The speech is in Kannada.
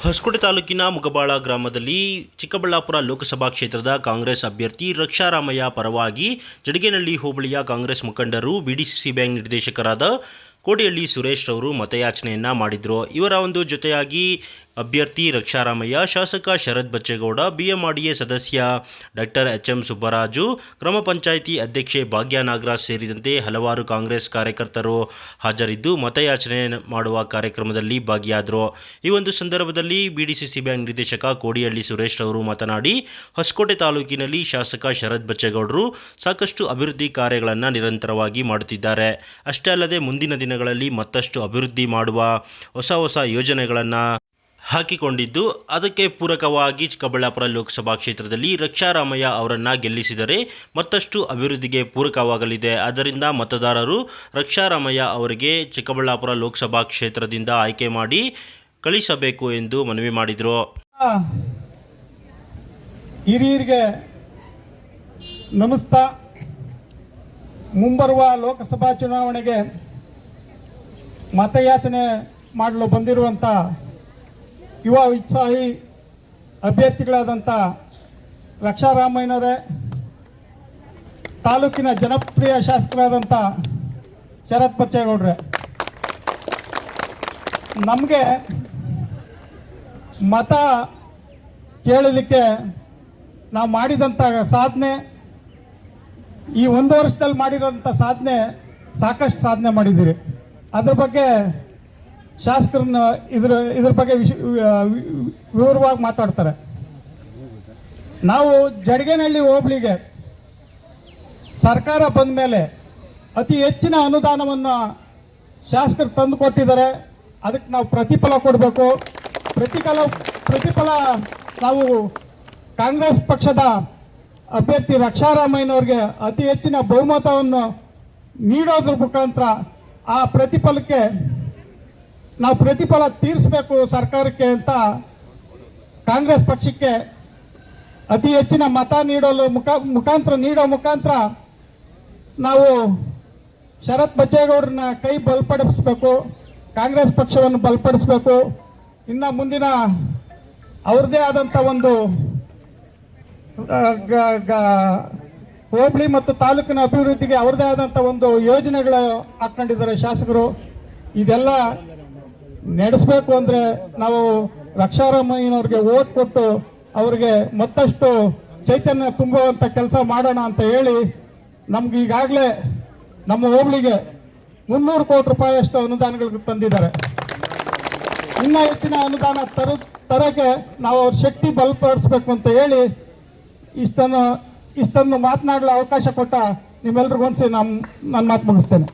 ಹೊಸಕೋಟೆ ತಾಲೂಕಿನ ಮುಗಬಾಳ ಗ್ರಾಮದಲ್ಲಿ ಚಿಕ್ಕಬಳ್ಳಾಪುರ ಲೋಕಸಭಾ ಕ್ಷೇತ್ರದ ಕಾಂಗ್ರೆಸ್ ಅಭ್ಯರ್ಥಿ ರಕ್ಷಾರಾಮಯ್ಯ ಪರವಾಗಿ ಜಡಿಗೇನಹಳ್ಳಿ ಹೋಬಳಿಯ ಕಾಂಗ್ರೆಸ್ ಮುಖಂಡರು ಬಿಡಿಸಿಸಿ ಬ್ಯಾಂಕ್ ನಿರ್ದೇಶಕರಾದ ಕೋಡಿಹಳ್ಳಿ ಸುರೇಶ್ ರವರು ಮತಯಾಚನೆಯನ್ನ ಮಾಡಿದ್ರು. ಇವರ ಒಂದು ಜೊತೆಯಾಗಿ ಅಭ್ಯರ್ಥಿ ರಕ್ಷಾರಾಮಯ್ಯ, ಶಾಸಕ ಶರತ್ ಬಚ್ಚೇಗೌಡ, ಬಿಎಂಆರ್ಡಿಎ ಸದಸ್ಯ ಡಾಕ್ಟರ್ ಎಚ್ ಎಂ ಸುಬ್ಬರಾಜು, ಗ್ರಾಮ ಪಂಚಾಯಿತಿ ಅಧ್ಯಕ್ಷೆ ಭಾಗ್ಯ ನಾಗರಾಜ್ ಸೇರಿದಂತೆ ಹಲವಾರು ಕಾಂಗ್ರೆಸ್ ಕಾರ್ಯಕರ್ತರು ಹಾಜರಿದ್ದು ಮತಯಾಚನೆ ಮಾಡುವ ಕಾರ್ಯಕ್ರಮದಲ್ಲಿ ಭಾಗಿಯಾದರು. ಈ ಒಂದು ಸಂದರ್ಭದಲ್ಲಿ ಬಿಡಿಸಿಸಿ ಬ್ಯಾಂಕ್ ನಿರ್ದೇಶಕ ಕೋಡಿಹಳ್ಳಿ ಸುರೇಶ್ ರವರು ಮಾತನಾಡಿ, ಹೊಸಕೋಟೆ ತಾಲೂಕಿನಲ್ಲಿ ಶಾಸಕ ಶರತ್ ಬಚ್ಚೇಗೌಡರು ಸಾಕಷ್ಟು ಅಭಿವೃದ್ಧಿ ಕಾರ್ಯಗಳನ್ನು ನಿರಂತರವಾಗಿ ಮಾಡುತ್ತಿದ್ದಾರೆ. ಅಷ್ಟೇ ಅಲ್ಲದೆ ಮುಂದಿನ ದಿನಗಳಲ್ಲಿ ಮತ್ತಷ್ಟು ಅಭಿವೃದ್ಧಿ ಮಾಡುವ ಹೊಸ ಹೊಸ ಯೋಜನೆಗಳನ್ನು ಹಾಕಿಕೊಂಡಿದ್ದು, ಅದಕ್ಕೆ ಪೂರಕವಾಗಿ ಚಿಕ್ಕಬಳ್ಳಾಪುರ ಲೋಕಸಭಾ ಕ್ಷೇತ್ರದಲ್ಲಿ ರಕ್ಷಾರಾಮಯ್ಯ ಅವರನ್ನು ಗೆಲ್ಲಿಸಿದರೆ ಮತ್ತಷ್ಟು ಅಭಿವೃದ್ಧಿಗೆ ಪೂರಕವಾಗಲಿದೆ. ಆದ್ದರಿಂದ ಮತದಾರರು ರಕ್ಷಾರಾಮಯ್ಯ ಅವರಿಗೆ ಚಿಕ್ಕಬಳ್ಳಾಪುರ ಲೋಕಸಭಾ ಕ್ಷೇತ್ರದಿಂದ ಆಯ್ಕೆ ಮಾಡಿ ಕಳಿಸಬೇಕು ಎಂದು ಮನವಿ ಮಾಡಿದರು. ಹಿರಿಯರಿಗೆ ನಮಸ್ತಾ. ಮುಂಬರುವ ಲೋಕಸಭಾ ಚುನಾವಣೆಗೆ ಮತಯಾಚನೆ ಮಾಡಲು ಬಂದಿರುವಂಥ ಯುವ ಉತ್ಸಾಹಿ ಅಭ್ಯರ್ಥಿಗಳಾದಂಥ ರಕ್ಷಾರಾಮಯ್ಯನವರೇ, ತಾಲೂಕಿನ ಜನಪ್ರಿಯ ಶಾಸಕರಾದಂಥ ಶರತ್ ಬಚ್ಚೇಗೌಡ್ರೆ, ನಮಗೆ ಮತ ಕೇಳಲಿಕ್ಕೆ ನಾವು ಮಾಡಿದಂಥ ಸಾಧನೆ, ಈ ಒಂದು ವರ್ಷದಲ್ಲಿ ಮಾಡಿರೋಂಥ ಸಾಧನೆ ಸಾಕಷ್ಟು ಸಾಧನೆ ಮಾಡಿದ್ದೀರಿ. ಅದ್ರ ಬಗ್ಗೆ ಶಾಸಕರನ್ನ ಇದ್ರ ಇದ್ರ ಬಗ್ಗೆ ವಿವರವಾಗಿ ಮಾತಾಡ್ತಾರೆ. ನಾವು ಜಡಗೇನಹಳ್ಳಿ ಹೋಬಳಿಗೆ ಸರ್ಕಾರ ಬಂದ ಮೇಲೆ ಅತಿ ಹೆಚ್ಚಿನ ಅನುದಾನವನ್ನು ಶಾಸಕರು ತಂದು ಕೊಟ್ಟಿದ್ದಾರೆ. ಅದಕ್ಕೆ ನಾವು ಪ್ರತಿಫಲ ಕೊಡಬೇಕು. ಪ್ರತಿಫಲ ಪ್ರತಿಫಲ ನಾವು ಕಾಂಗ್ರೆಸ್ ಪಕ್ಷದ ಅಭ್ಯರ್ಥಿ ರಕ್ಷಾರಾಮಯ್ಯನವ್ರಿಗೆ ಅತಿ ಹೆಚ್ಚಿನ ಬಹುಮತವನ್ನು ನೀಡೋದ್ರ ಮುಖಾಂತರ ಆ ಪ್ರತಿಫಲಕ್ಕೆ ನಾವು ಪ್ರತಿಫಲ ತೀರಿಸಬೇಕು ಸರ್ಕಾರಕ್ಕೆ ಅಂತ ಕಾಂಗ್ರೆಸ್ ಪಕ್ಷಕ್ಕೆ ಅತಿ ಹೆಚ್ಚಿನ ಮತ ನೀಡಲು ಮುಖ, ಮುಖಾಂತರ ನೀಡೋ ಮುಖಾಂತರ ನಾವು ಶರತ್ ಬಚ್ಚೇಗೌಡರನ್ನ ಕೈ ಬಲಪಡಿಸಬೇಕು, ಕಾಂಗ್ರೆಸ್ ಪಕ್ಷವನ್ನು ಬಲಪಡಿಸಬೇಕು. ಇನ್ನು ಮುಂದಿನ ಅವ್ರದ್ದೇ ಆದಂಥ ಒಂದು ಹೋಬಳಿ ಮತ್ತು ತಾಲೂಕಿನ ಅಭಿವೃದ್ಧಿಗೆ ಅವರದೇ ಆದಂಥ ಒಂದು ಯೋಜನೆಗಳು ಹಾಕೊಂಡಿದ್ದಾರೆ ಶಾಸಕರು. ಇದೆಲ್ಲ ನಡೆಸಬೇಕು ಅಂದರೆ ನಾವು ರಕ್ಷಾರಾಮಯ್ಯನವ್ರಿಗೆ ಓಟ್ ಕೊಟ್ಟು ಅವ್ರಿಗೆ ಮತ್ತಷ್ಟು ಚೈತನ್ಯ ತುಂಬುವಂಥ ಕೆಲಸ ಮಾಡೋಣ ಅಂತ ಹೇಳಿ ನಮ್ಗೆ ಈಗಾಗಲೇ ನಮ್ಮ ಹೋಬಳಿಗೆ ಮುನ್ನೂರು ಕೋಟಿ ರೂಪಾಯಿಯಷ್ಟು ಅನುದಾನಗಳು ತಂದಿದ್ದಾರೆ. ಇನ್ನ ಹೆಚ್ಚಿನ ಅನುದಾನ ತರ ತರಕ್ಕೆ ನಾವು ಅವ್ರ ಶಕ್ತಿ ಬಲಪಡಿಸ್ಬೇಕು ಅಂತ ಹೇಳಿ ಇಷ್ಟನ್ನು ಇಷ್ಟನ್ನು ಮಾತನಾಡಲು ಅವಕಾಶ ಕೊಟ್ಟ ನಿಮ್ಮೆಲ್ರಿಗೂ ಒಂದ್ಸಿ ನಮ್ಮ ನನ್ನ ಮಾತು ಮುಗಿಸ್ತೇನೆ.